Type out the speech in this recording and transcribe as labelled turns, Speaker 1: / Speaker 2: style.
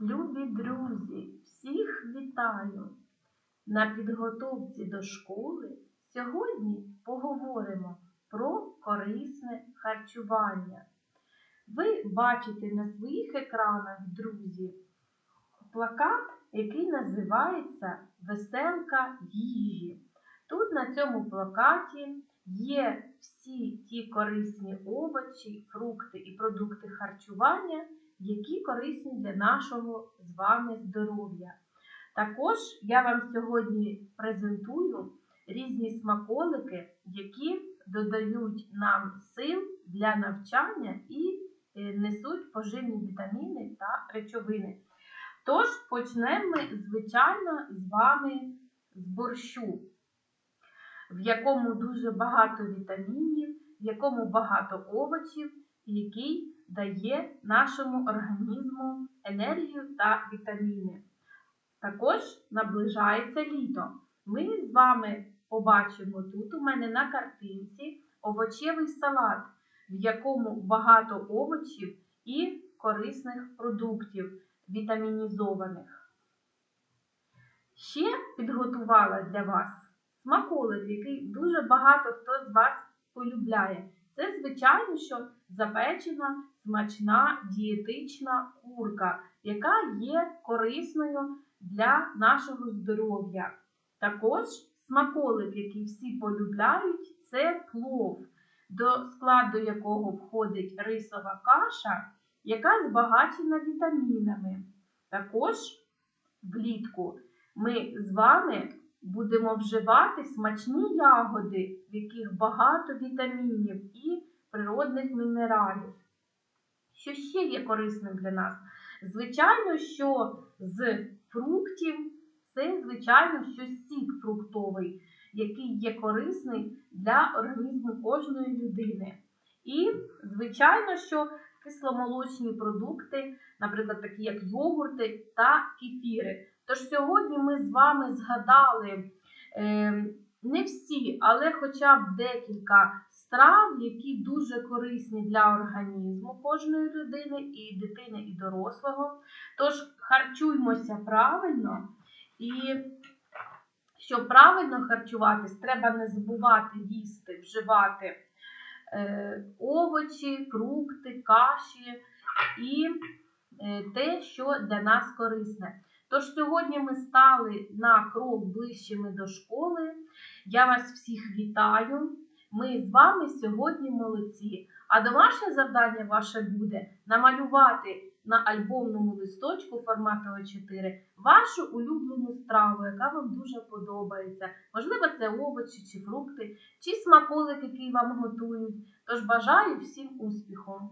Speaker 1: Любі друзі, всіх вітаю! На підготовці до школи сьогодні поговоримо про корисне харчування. Ви бачите на своїх екранах, друзі, плакат, який називається Веселка їжі. Тут на цьому плакаті є всі ті корисні овочі, фрукти і продукти харчування, які корисні для нашого з вами здоров'я. Також я вам сьогодні презентую різні смаколики, які додають нам сил для навчання і е, несуть поживні вітаміни та речовини. Тож почнемо ми, звичайно, з вами з борщу, в якому дуже багато вітамінів, в якому багато овочів, який дає нашому організму енергію та вітаміни. Також наближається літо. Ми з вами побачимо тут у мене на картинці овочевий салат, в якому багато овочів і корисних продуктів вітамінізованих. Ще підготувала для вас смаколик, який дуже багато хто з вас полюбляє. Це, звичайно, що запечена смачна дієтична курка, яка є корисною для нашого здоров'я. Також смаколик, який всі полюбляють, це плов, до складу якого входить рисова каша, яка збагачена вітамінами. Також влітку ми з вами будемо вживати смачні ягоди, в яких багато вітамінів і природних мінералів. Що ще є корисним для нас? Звичайно, що з фруктів це, звичайно, що сік фруктовий, який є корисний для організму кожної людини. І, звичайно, що кисломолочні продукти, наприклад, такі як йогурти та кефіри. Тож сьогодні ми з вами згадали е, не всі, але хоча б декілька страв, які дуже корисні для організму кожної людини, і дитини, і дорослого. Tож харчуймося правильно, і щоб правильно харчуватись, треба не забувати їсти, вживати е, овочі, фрукти, каші і е, те, що для нас корисне. Тож сьогодні ми стали на крок ближчими до школи. Я вас всіх вітаю. Ми з вами сьогодні молодці. А домашнє завдання ваше буде намалювати на альбомному листочку формату А4 вашу улюблену страву, яка вам дуже подобається. Можливо, це овочі чи фрукти, чи смаколик, який вам готують. Тож бажаю всім успіху!